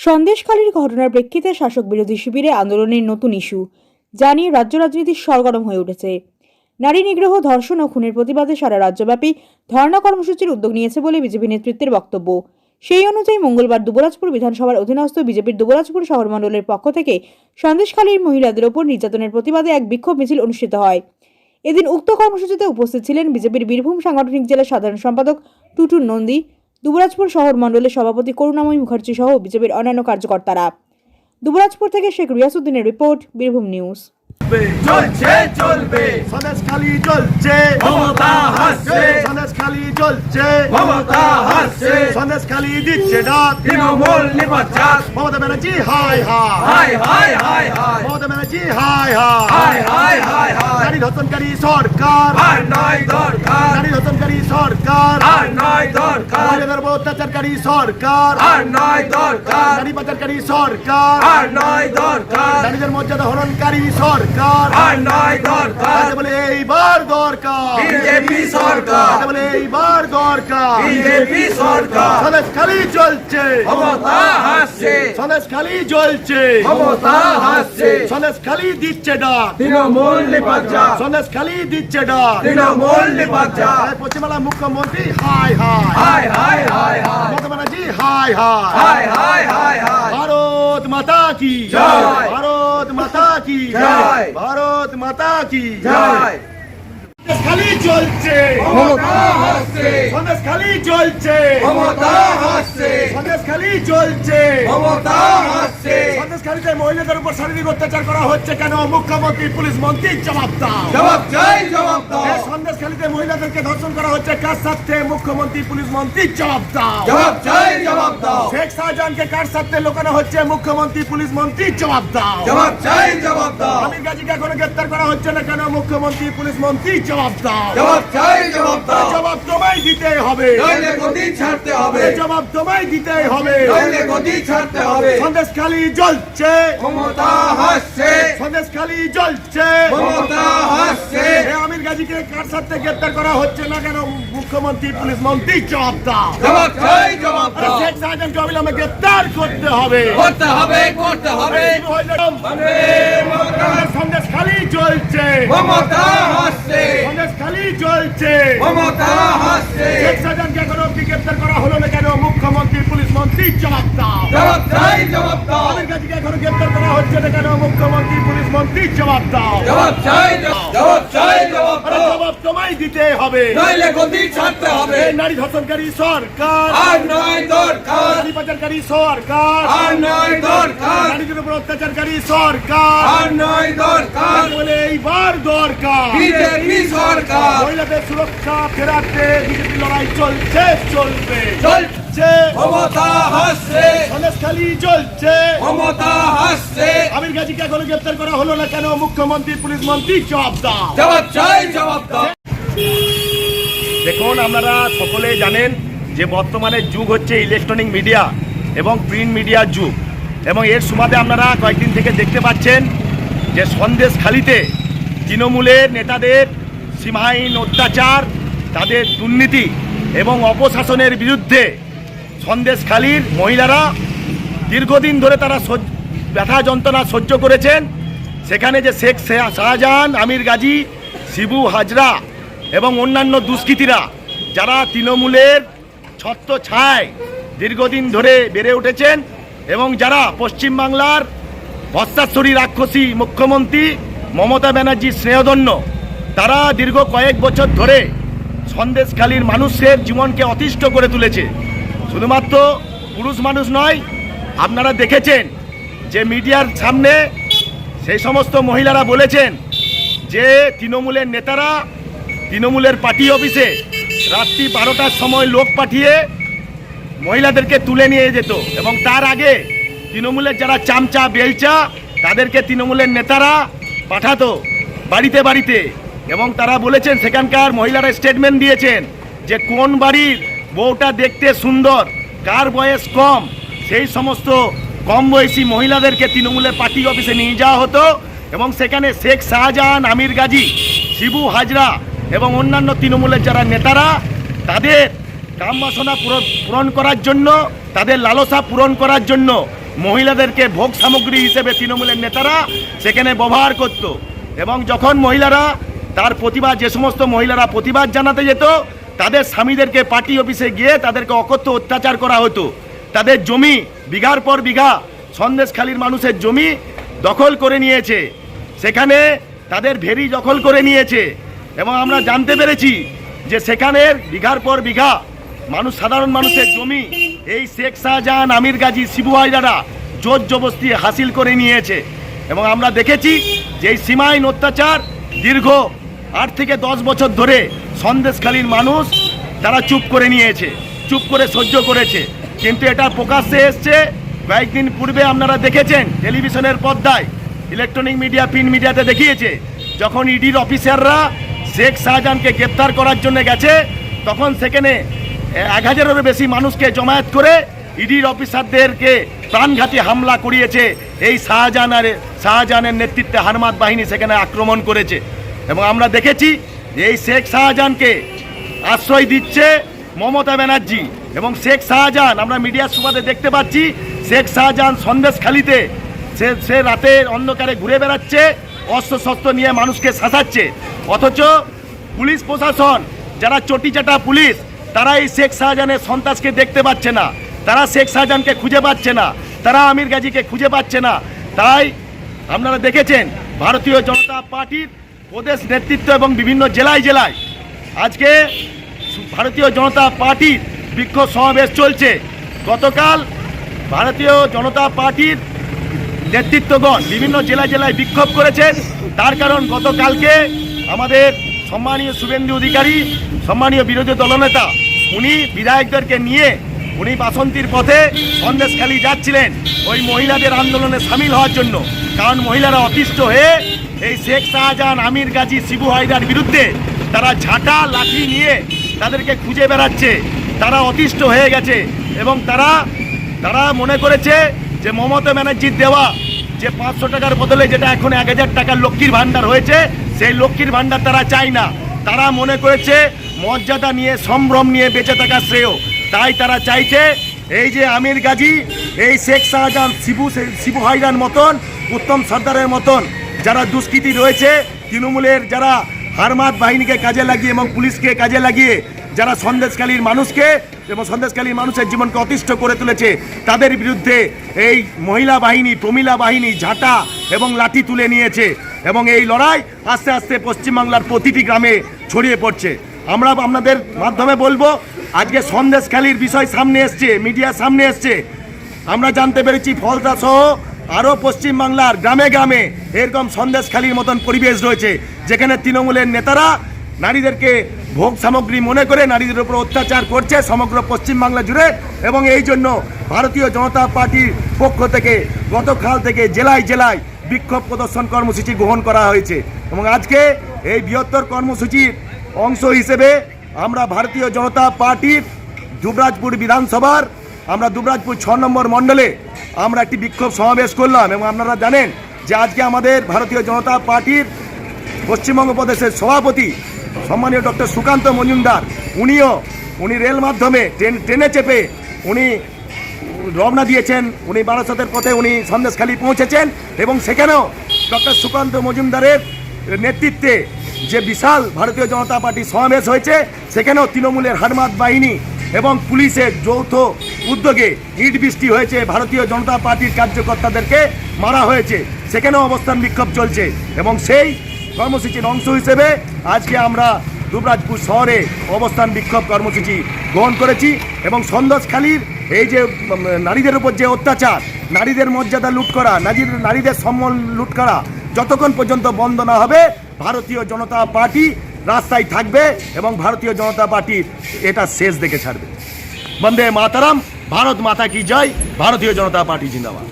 সন্দেশখালীর ঘটনার প্রেক্ষিতে শাসক বিরোধী শিবিরে আন্দোলনের নতুন ইস্যু যা নিয়ে রাজ্য রাজনীতি সরগরম হয়ে উঠেছে। নারী নিগ্রহ, ধর্ষণ ও খুনের প্রতিবাদে সারা রাজ্যব্যাপী ধর্ণা কর্মসূচির উদ্যোগ নিয়েছে বলে বিজেপি নেতৃত্বের বক্তব্য। সেই অনুযায়ী মঙ্গলবার দুবরাজপুর বিধানসভার অধীনস্থ বিজেপির দুবরাজপুর শহর মণ্ডলের পক্ষ থেকে সন্দেশখালীর মহিলাদের ওপর নির্যাতনের প্রতিবাদে এক বিক্ষোভ মিছিল অনুষ্ঠিত হয়। এদিন উক্ত কর্মসূচিতে উপস্থিত ছিলেন বিজেপির বীরভূম সাংগঠনিক জেলার সাধারণ সম্পাদক টুটুন নন্দী দুবরাজপুর শহর মণ্ডলের সভাপতি করুণাময়ী মুখার্জি সহ বিজেপির অন্যান্য কার্যকর্তারা। দুবরাজপুর থেকে শেখ রিয়াসুদ্দিনের রিপোর্ট বীরভূম নিউজ। চলছে চলবে। সনেশ খালি জ্বলছে মমতা হাসছে। সনেশ খালি জ্বলছে মমতা হাসছে। সনেশ খালি দিচ্ছে ডাক। তৃণমূল নিপাচাক মমতা ব্যানার্জি হাই হাই। হাই হাই হাই হাই। মমতা ব্যানার্জি হাই হাই। হাই হাই হাই হাই। নারী ধর্ষণকারী সরকার। আর নয় দরকার নারী ধর্ষণকারী সরকার আর নয় দরকার মহিলাদের উপর সরকার। আর নয় দরকার। নারী পাচারকারী সরকার। আর নয় দরকার। নারীদের মর্যাদা হরণকারী সরকার। আর নয় দরকার। বলে এইবার দরকার। বিজেপি সরকার। বলে এইবার দরকার। বিজেপি সরকার। সনেশ খালি জ্বলছে মমতা হাসছে। সনেশ খালি জ্বলছে মমতা হাসছে। সনেশ খালি দিচ্ছে ডাক। তৃণমূল নিপাচাক সনেশ খালি দিচ্ছে ডাক। তৃণমূল তাই পশ্চিমবাংলার মুখ্যমন্ত্রী হাই হাই হাই হাই হাই হাই ব্যানার্জি হাই হাই। হাই হাই হাই হাই। ভারত মাতা কি? জয়। ভারত মাতা কি? জয়। ভারত মাতা কি? জয়। খালি হাসছে সনেশ খালি হাসছে সন্দেশ খালি হাসছে সন্দেশ খালিতে মহিলাদের উপর শারীরিক অত্যাচার করা হচ্ছে কেন? মুখ্যমন্ত্রী পুলিশ মন্ত্রী জবাব দাও। জবাব চাই জবাব দাও। সন্দেশ খালিতে মহিলাদেরকে ধর্ষণ করা হচ্ছে কার সাথে মুখ্যমন্ত্রী পুলিশ মন্ত্রী জবাব দাও। জবাব চাই জবাব দাও। শেখ শাহজাহানকে কার সাথে লোকানো হচ্ছে? মুখ্যমন্ত্রী পুলিশ মন্ত্রী জবাব দাও। জবাব চাই জবাব দাও। আমির গাজীকে এখনও গ্রেপ্তার করা হচ্ছে না কেন? মুখ্যমন্ত্রী পুলিশ মন্ত্রী জবাব দাও। জবাব চাই জবাব দাও। জবাব তোমায় দিতে হবে। নইলে গদি ছাড়তে হবে। জবাব তোমায় দিতে হবে। নইলে গদি ছাড়তে হবে। সন্দেশ খালি জ্বলছে। মমতা হাসছে। সন্দেশ খালি জ্বলছে। মমতা হাসছে। আমির গাজীকে কার সাথে গ্রেপ্তার করা হচ্ছে না কেন? মুখ্যমন্ত্রী পুলিশ মন্ত্রী জবাব দাও। জবাব চাই জবাব দাও। শেখ করতে হবে। করতে হবে করতে হবে। সন্দেশ খালি জ্বলছে। মমতা হাসছে। সন্দেশ খালি চলছে। মমতা হাসছে। শেখ এখনও অব্দি গ্রেপ্তার করা হলো না কেন? মুখ্যমন্ত্রী পুলিশ মন্ত্রী জবাব দাও। জবাব চাই জবাব দাও। গাজীকে এখনও গ্রেপ্তার করা হচ্ছে না কেন? মুখ্যমন্ত্রী পুলিশ মন্ত্রী জবাব দাও। জবাব চাই জবাব চাই জবাব দিতে হবে। নইলে গদি ছাড়তে হবে। নারী ধর্ষণকারী সরকার। আর নয় দরকার। নারী পাচারকারী সরকার। আর নয় দরকার। নারীদের উপর অত্যাচারকারী সরকার। আর নয় দরকার। বলে এইবার দরকার। বিজেপি সরকার। মহিলাদের সুরক্ষা ফেরাতে বিজেপি লড়াই চলছে চলবে। চলছে। মমতা হাসছে। চলছে। মমতা হাসছে। আমির গাজীকে এখনও গ্রেপ্তার করা হলো না কেন? মুখ্যমন্ত্রী পুলিশ মন্ত্রী জবাব দাও। জবাব চাই জবাব দাও। দেখুন আপনারা সকলে জানেন যে বর্তমানে যুগ হচ্ছে ইলেকট্রনিক মিডিয়া এবং প্রিন্ট মিডিয়ার যুগ। এবং এর সুবাদে আপনারা কয়েকদিন থেকে দেখতে পাচ্ছেন যে সন্দেশ খালিতে তৃণমূলের নেতাদের সীমাহীন অত্যাচার, তাদের দুর্নীতি এবং অপশাসনের বিরুদ্ধে সন্দেশখালীর মহিলারা দীর্ঘদিন ধরে তারা ব্যথা যন্ত্রণা সহ্য করেছেন। সেখানে যে শেখ শাহজাহান, আমির গাজী, শিবু হাজরা এবং অন্যান্য দুষ্কৃতীরা যারা তৃণমূলের ছত্র ছায় দীর্ঘদিন ধরে বেড়ে উঠেছেন এবং যারা পশ্চিমবাংলার ভস্তাশ্বরী রাক্ষসী মুখ্যমন্ত্রী মমতা ব্যানার্জির স্নেহধন্য, তারা দীর্ঘ কয়েক বছর ধরে সন্দেশখালীর মানুষের জীবনকে অতিষ্ঠ করে তুলেছে। শুধুমাত্র পুরুষ মানুষ নয়, আপনারা দেখেছেন যে মিডিয়ার সামনে সেই সমস্ত মহিলারা বলেছেন যে তৃণমূলের নেতারা তৃণমূলের পার্টি অফিসে রাত্রি বারোটার সময় লোক পাঠিয়ে মহিলাদেরকে তুলে নিয়ে যেত। এবং তার আগে তৃণমূলের যারা চামচা, বেলচা, তাদেরকে তৃণমূলের নেতারা পাঠাতো বাড়িতে বাড়িতে। এবং তারা বলেছেন, সেখানকার মহিলারা স্টেটমেন্ট দিয়েছেন যে কোন বাড়ির বউটা দেখতে সুন্দর, কার বয়স কম, সেই সমস্ত কম বয়সী মহিলাদেরকে তৃণমূলের পার্টি অফিসে নিয়ে যাওয়া হতো। এবং সেখানে শেখ শাহজাহান, আমির গাজী, শিবু হাজরা এবং অন্যান্য তৃণমূলের যারা নেতারা, তাদের কামবাসনা পূরণ পূরণ করার জন্য, তাদের লালসা পূরণ করার জন্য মহিলাদেরকে ভোগ সামগ্রী হিসেবে তৃণমূলের নেতারা সেখানে ব্যবহার করত। এবং যখন মহিলারা তার প্রতিবাদ, যে সমস্ত মহিলারা প্রতিবাদ জানাতে যেত, তাদের স্বামীদেরকে পার্টি অফিসে গিয়ে তাদেরকে অকথ্য অত্যাচার করা হতো। তাদের জমি বিঘার পর বিঘা সন্দেশখালীর মানুষের জমি দখল করে নিয়েছে। সেখানে তাদের ভেরি দখল করে নিয়েছে। এবং আমরা জানতে পেরেছি যে সেখানের বিঘার পর বিঘা মানুষ, সাধারণ মানুষের জমি, এই শেখ শাহজাহান, আমির গাজী, শিবু হায়দারা জোর জবস্তি হাসিল করে নিয়েছে। এবং আমরা দেখেছি যে এই সীমাহীন অত্যাচার দীর্ঘ আট থেকে দশ বছর ধরে সন্দেশখালীর মানুষ তারা চুপ করে নিয়েছে, চুপ করে সহ্য করেছে। কিন্তু এটা প্রকাশ্যে এসছে। কয়েকদিন পূর্বে আপনারা দেখেছেন টেলিভিশনের পর্দায়, ইলেকট্রনিক মিডিয়া, প্রিন্ট মিডিয়াতে দেখিয়েছে, যখন ইডির অফিসাররা শেখ শাহজাহানকে গ্রেপ্তার করার জন্য গেছে, তখন সেখানে এক হাজারেরও বেশি মানুষকে জমায়েত করে ইডির অফিসারদেরকে প্রাণঘাতী হামলা করিয়েছে। এই শাহজাহান শাহজাহানের শাহজাহানের নেতৃত্বে হারমাত বাহিনী সেখানে আক্রমণ করেছে। এবং আমরা দেখেছি এই শেখ শাহজাহানকে আশ্রয় দিচ্ছে মমতা ব্যানার্জি। এবং শেখ শাহজাহান, আমরা মিডিয়ার সুবাদে দেখতে পাচ্ছি, শেখ শাহজাহান সন্দেশখালিতে সে সে রাতের অন্ধকারে ঘুরে বেড়াচ্ছে। অস্ত্র শস্ত্র নিয়ে মানুষকে শাসাচ্ছে। অথচ পুলিশ প্রশাসন, যারা চটিচাটা পুলিশ, তারা এই শেখ শাহজাহানের সন্ত্রাসকে দেখতে পাচ্ছে না। তারা শেখ শাহজাহানকে খুঁজে পাচ্ছে না। তারা আমির গাজীকে খুঁজে পাচ্ছে না। তাই আপনারা দেখেছেন, ভারতীয় জনতা পার্টির প্রদেশ নেতৃত্ব এবং বিভিন্ন জেলায় জেলায় আজকে ভারতীয় জনতা পার্টির বিক্ষোভ সমাবেশ চলছে। গতকাল ভারতীয় জনতা পার্টির নেতৃত্বগণ বিভিন্ন জেলা জেলায় বিক্ষোভ করেছেন তার কারণ গতকালকে আমাদের সম্মানীয় শুভেন্দু অধিকারী, সম্মানীয় বিরোধী দলনেতা, উনি বিধায়কদেরকে নিয়ে উনি বাসন্তীর পথে সন্দেশখালি যাচ্ছিলেন ওই মহিলাদের আন্দোলনে সামিল হওয়ার জন্য। কারণ মহিলারা অতিষ্ঠ হয়ে এই শেখ শাহজাহান, আমির গাজী, শিবু হায়দার বিরুদ্ধে তারা ঝাঁটা, লাঠি নিয়ে তাদেরকে খুঁজে বেড়াচ্ছে। তারা অতিষ্ঠ হয়ে গেছে এবং তারা তারা মনে করেছে যে মমতা ব্যানার্জির দেওয়া যে পাঁচশো টাকার বদলে যেটা এখন এক হাজার টাকার লক্ষ্মীর ভাণ্ডার হয়েছে, সেই লক্ষ্মীর ভাণ্ডার তারা চায় না। তারা মনে করেছে মর্যাদা নিয়ে, সম্ভ্রম নিয়ে বেঁচে থাকা শ্রেয়। তাই তারা চাইছে এই যে আমির গাজী, এই শেখ শাহজাহান শিবু শিবু হাইরান মতন, উত্তম সর্দারের মতন যারা দুষ্কৃতী রয়েছে, তৃণমূলের যারা হারমাত বাহিনীকে কাজে লাগিয়ে এবং পুলিশকে কাজে লাগিয়ে যারা সন্দেশকালীর মানুষকে এবং সন্দেশকালীর মানুষের জীবনকে অতিষ্ঠ করে তুলেছে, তাদের বিরুদ্ধে এই মহিলা বাহিনী, প্রমিলা বাহিনী ঝাঁটা এবং লাঠি তুলে নিয়েছে এবং এই লড়াই আস্তে আস্তে পশ্চিমবাংলার প্রতিটি গ্রামে ছড়িয়ে পড়ছে। আমরা আপনাদের মাধ্যমে বলব, আজকে সন্দেশখালীর বিষয় সামনে এসছে, মিডিয়া সামনে এসছে। আমরা জানতে পেরেছি ফলতা সহ আরও পশ্চিমবাংলার গ্রামে গ্রামে এরকম সন্দেশখালীর মতন পরিবেশ রয়েছে, যেখানে তৃণমূলের নেতারা নারীদেরকে ভোগ সামগ্রী মনে করে নারীদের উপর অত্যাচার করছে সমগ্র পশ্চিমবাংলা জুড়ে এবং এই জন্য ভারতীয় জনতা পার্টির পক্ষ থেকে গতকাল থেকে জেলায় জেলায় বিক্ষোভ প্রদর্শন কর্মসূচি গ্রহণ করা হয়েছে। এবং আজকে এই বৃহত্তর কর্মসূচির অংশ হিসেবে আমরা ভারতীয় জনতা পার্টির দুবরাজপুর বিধানসভার, আমরা দুবরাজপুর ছ নম্বর মণ্ডলে আমরা একটি বিক্ষোভ সমাবেশ করলাম এবং আপনারা জানেন যে আজকে আমাদের ভারতীয় জনতা পার্টির পশ্চিমবঙ্গ প্রদেশের সভাপতি সম্মানীয় ডক্টর সুকান্ত মজুমদার, উনিও, উনি রেল মাধ্যমে ট্রেন, ট্রেনে চেপে উনি রওনা দিয়েছেন, উনি বারাসতের পথে উনি সন্দেশখালী পৌঁছেছেন এবং সেখানেও ডক্টর সুকান্ত মজুমদারের নেতৃত্বে যে বিশাল ভারতীয় জনতা পার্টি সমাবেশ হয়েছে, সেখানেও তৃণমূলের হারমাত বাহিনী এবং পুলিশের যৌথ উদ্যোগে ইট বৃষ্টি হয়েছে, ভারতীয় জনতা পার্টির কার্যকর্তাদেরকে মারা হয়েছে, সেখানেও অবস্থান বিক্ষোভ চলছে এবং সেই কর্মসূচির অংশ হিসেবে আজকে আমরা দুবরাজপুর শহরে অবস্থান বিক্ষোভ কর্মসূচি গ্রহণ করেছি এবং সন্দেশখালীর এই যে নারীদের উপর যে অত্যাচার, নারীদের মর্যাদা লুট করা নারীদের নারীদের সম্মান লুট করা, যতক্ষণ পর্যন্ত বন্ধ না হবে, ভারতীয় জনতা পার্টি রাস্তায় থাকবে এবং ভারতীয় জনতা পার্টির এটা শেষ দেখে ছাড়বে। বন্দে মাতারাম, ভারত মাতা কি জয়, ভারতীয় জনতা পার্টি জিন্দাবাদ।